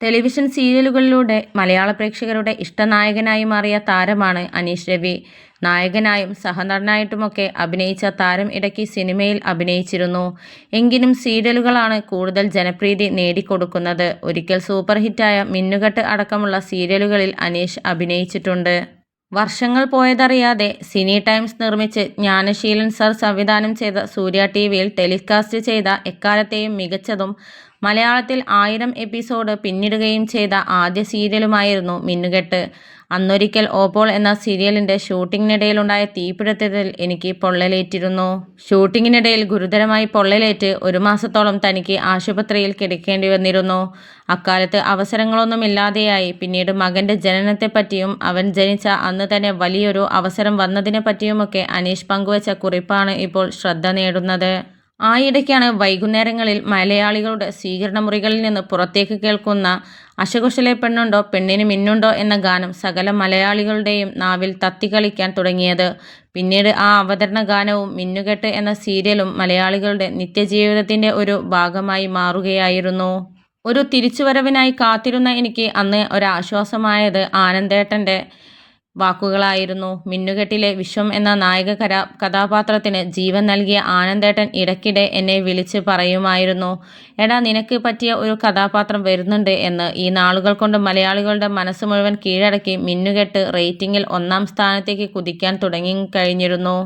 Television സീരിയലുകളിലൂടെ മലയാള പ്രേക്ഷകരുടെ ഇഷ്ടനായകനായി മാറിയ താരമാണ് അനീഷ് രവി. നായകനായും സഹനടനായിട്ടുമൊക്കെ അഭിനയിച്ച താരം ഇടയ്ക്ക് സിനിമയിൽ അഭിനയിച്ചിരുന്നു. എങ്കിലും സീരിയലുകളാണ് കൂടുതൽ ജനപ്രീതി നേടിക്കൊടുക്കുന്നത്. ഒരിക്കൽ സൂപ്പർ ഹിറ്റായ മിന്നുകെട്ട് അടക്കമുള്ള സീരിയലുകളിൽ അനീഷ് അഭിനയിച്ചിട്ടുണ്ട്. വർഷങ്ങൾ പോയതറിയാതെ സിനി ടൈംസ് നിർമ്മിച്ച് ജ്ഞാനശീലൻ സർ സംവിധാനം ചെയ്ത സൂര്യ ടി വിയിൽ ടെലികാസ്റ്റ് ചെയ്ത എക്കാലത്തെയും മികച്ചതും മലയാളത്തിൽ ആയിരം എപ്പിസോഡ് പിന്നിടുകയും ചെയ്ത ആദ്യ സീരിയലുമായിരുന്നു മിന്നുകെട്ട്. അന്നൊരിക്കൽ ഓപ്പോൾ എന്ന സീരിയലിന്റെ ഷൂട്ടിങ്ങിനിടയിലുണ്ടായ തീപിടുത്തത്തിൽ എനിക്ക് പൊള്ളലേറ്റിരുന്നു. ഷൂട്ടിങ്ങിനിടയിൽ ഗുരുതരമായി പൊള്ളലേറ്റ് ഒരു മാസത്തോളം തനിക്ക് ആശുപത്രിയിൽ കിടക്കേണ്ടി വന്നിരുന്നു. അക്കാലത്ത് അവസരങ്ങളൊന്നുമില്ലാതെയായി. പിന്നീട് മകന്റെ ജനനത്തെപ്പറ്റിയും അവൻ ജനിച്ച അന്ന് തന്നെ വലിയൊരു അവസരം വന്നതിനെ പറ്റിയുമൊക്കെ അനീഷ് പങ്കുവച്ച കുറിപ്പാണ് ഇപ്പോൾ ശ്രദ്ധ നേടുന്നത്. ആയിടയ്ക്കാണ് വൈകുന്നേരങ്ങളിൽ മലയാളികളുടെ സ്വീകരണ മുറികളിൽ നിന്ന് പുറത്തേക്ക് കേൾക്കുന്ന അശകുശലെ പെണ്ണുണ്ടോ പെണ്ണിന് മിന്നുണ്ടോ എന്ന ഗാനം സകല മലയാളികളുടെയും നാവിൽ തത്തിക്കളിക്കാൻ തുടങ്ങിയത്. പിന്നീട് ആ അവതരണ ഗാനവും മിന്നുകെട്ട് എന്ന സീരിയലും മലയാളികളുടെ നിത്യജീവിതത്തിന്റെ ഒരു ഭാഗമായി മാറുകയായിരുന്നു. ഒരു തിരിച്ചുവരവിനായി കാത്തിരുന്ന എനിക്ക് അന്ന് ഒരാശ്വാസമായത് ആനന്ദേട്ടന്റെ വാക്കുകളായിരുന്നു. മിന്നുകെട്ടിലെ വിശ്വം എന്ന നായക കരാ കഥാപാത്രത്തിന് ജീവൻ നൽകിയ ആനന്ദേട്ടൻ ഇടയ്ക്കിടെ എന്നെ വിളിച്ച് പറയുമായിരുന്നു. എടാ നിനക്ക് പറ്റിയ ഒരു കഥാപാത്രം വരുന്നുണ്ട് എന്ന് ഈ നാളുകൾ കൊണ്ട് മലയാളികളുടെ മനസ്സ് മുഴുവൻ കീഴടക്കി മിന്നുകെട്ട് റേറ്റിംഗിൽ ഒന്നാം സ്ഥാനത്തേക്ക് കുതിക്കാൻ തുടങ്ങി കഴിഞ്ഞിരുന്നു.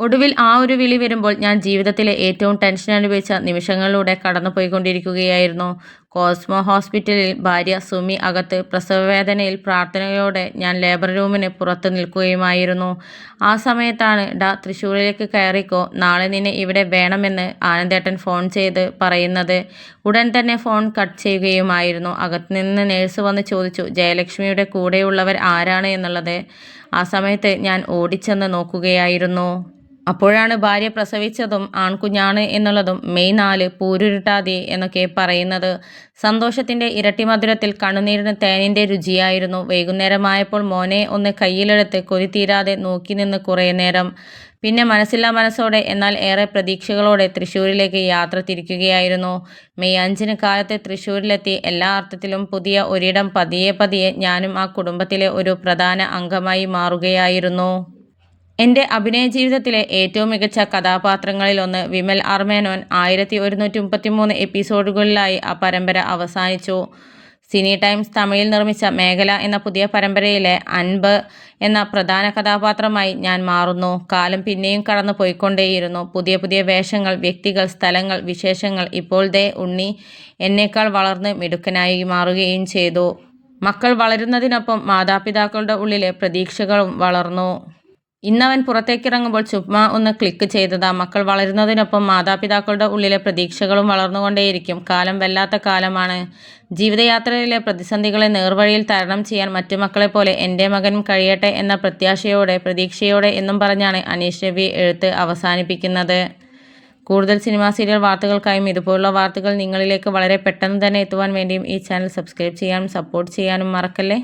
ഒടുവിൽ ആ ഒരു വിളി വരുമ്പോൾ ഞാൻ ജീവിതത്തിലെ ഏറ്റവും ടെൻഷൻ അനുഭവിച്ച നിമിഷങ്ങളിലൂടെ കടന്നുപോയിക്കൊണ്ടിരിക്കുകയായിരുന്നു. കോസ്മോ ഹോസ്പിറ്റലിൽ ഭാര്യ സുമി അകത്ത് പ്രസവവേദനയിൽ പ്രാർത്ഥനയോടെ ഞാൻ ലേബർ റൂമിന് പുറത്ത് നിൽക്കുകയുമായിരുന്നു. ആ സമയത്താണ് ഡാ തൃശ്ശൂരിലേക്ക് കയറിക്കോ നാളെ നിന്നെ ഇവിടെ വേണമെന്ന് ആനന്ദേട്ടൻ ഫോൺ ചെയ്ത് പറയുന്നത്. ഉടൻ തന്നെ ഫോൺ കട്ട് ചെയ്യുകയുമായിരുന്നു. അകത്ത് നിന്ന് നേഴ്സ് വന്ന് ചോദിച്ചു ജയലക്ഷ്മിയുടെ കൂടെയുള്ളവർ ആരാണ്? എന്നുള്ളത്. ആ സമയത്ത് ഞാൻ ഓടിച്ചെന്ന് നോക്കുകയായിരുന്നു. അപ്പോഴാണ് ഭാര്യ പ്രസവിച്ചതും ആൺകുഞ്ഞാണ് എന്നുള്ളതും മെയ് നാല് പൂരുരുട്ടാതെ എന്നൊക്കെ പറയുന്നത്. സന്തോഷത്തിന്റെ ഇരട്ടി മധുരത്തിൽ കണ്ണുനീരിന് തേനിന്റെ രുചിയായിരുന്നു. വൈകുന്നേരമായപ്പോൾ മോനെ ഒന്ന് കയ്യിലെടുത്ത് കൊതി തീരാതെ നോക്കി നിന്ന് കുറേ നേരം. പിന്നെ മനസ്സില്ലാ മനസ്സോടെ എന്നാൽ ഏറെ പ്രതീക്ഷകളോടെ തൃശ്ശൂരിലേക്ക് യാത്ര തിരിക്കുകയായിരുന്നു. മെയ് അഞ്ചിന് കാലത്ത് തൃശ്ശൂരിലെത്തി എല്ലാ അർത്ഥത്തിലും പുതിയ ഒരിടം പതിയെ പതിയെ ഞാനും ആ കുടുംബത്തിലെ ഒരു പ്രധാന അംഗമായി മാറുകയായിരുന്നു. എന്റെ അഭിനയ ജീവിതത്തിലെ ഏറ്റവും മികച്ച കഥാപാത്രങ്ങളിലൊന്ന് വിമൽ ആർമേനോൻ ആയിരത്തി ഒരുന്നൂറ്റി മുപ്പത്തി മൂന്ന് എപ്പിസോഡുകളിലായി ആ പരമ്പര അവസാനിച്ചു. സിനി ടൈംസ് തമിഴിൽ നിർമ്മിച്ച മേഖല എന്ന പുതിയ പരമ്പരയിലെ അൻപ് എന്ന പ്രധാന കഥാപാത്രമായി ഞാൻ മാറുന്നു. കാലം പിന്നെയും കടന്നു പോയിക്കൊണ്ടേയിരുന്നു പുതിയ പുതിയ വേഷങ്ങൾ വ്യക്തികൾ സ്ഥലങ്ങൾ വിശേഷങ്ങൾ ഇപ്പോൾ ദേ ഉണ്ണി എന്നേക്കാൾ വളർന്ന് മിടുക്കനായി മാറുകയും ചെയ്തു. മക്കൾ വളരുന്നതിനൊപ്പം മാതാപിതാക്കളുടെ ഉള്ളിലെ പ്രതീക്ഷകളും വളർന്നു. ഇന്നവൻ പുറത്തേക്കിറങ്ങുമ്പോൾ ചുമ്മാ ഒന്ന് ക്ലിക്ക് ചെയ്തതാ. മക്കൾ വളരുന്നതിനൊപ്പം മാതാപിതാക്കളുടെ ഉള്ളിലെ പ്രതീക്ഷകളും വളർന്നുകൊണ്ടേയിരിക്കും. കാലം വല്ലാത്ത കാലമാണ്. ജീവിതയാത്രയിലെ പ്രതിസന്ധികളെ നേർവഴിയിൽ തരണം ചെയ്യാൻ മറ്റു മക്കളെ പോലെ എന്റെ മകനും കഴിയട്ടെ എന്ന പ്രത്യാശയോടെ പ്രതീക്ഷയോടെ എന്നും പറഞ്ഞാണ് അനീഷ് രവി എഴുത്ത് അവസാനിപ്പിക്കുന്നത്. കൂടുതൽ സിനിമാ സീരിയൽ വാർത്തകൾക്കായും ഇതുപോലുള്ള വാർത്തകൾ നിങ്ങളിലേക്ക് വളരെ പെട്ടെന്ന് തന്നെ എത്തുവാൻ വേണ്ടിയും ഈ ചാനൽ സബ്സ്ക്രൈബ് ചെയ്യാനും സപ്പോർട്ട് ചെയ്യാനും മറക്കല്ലേ?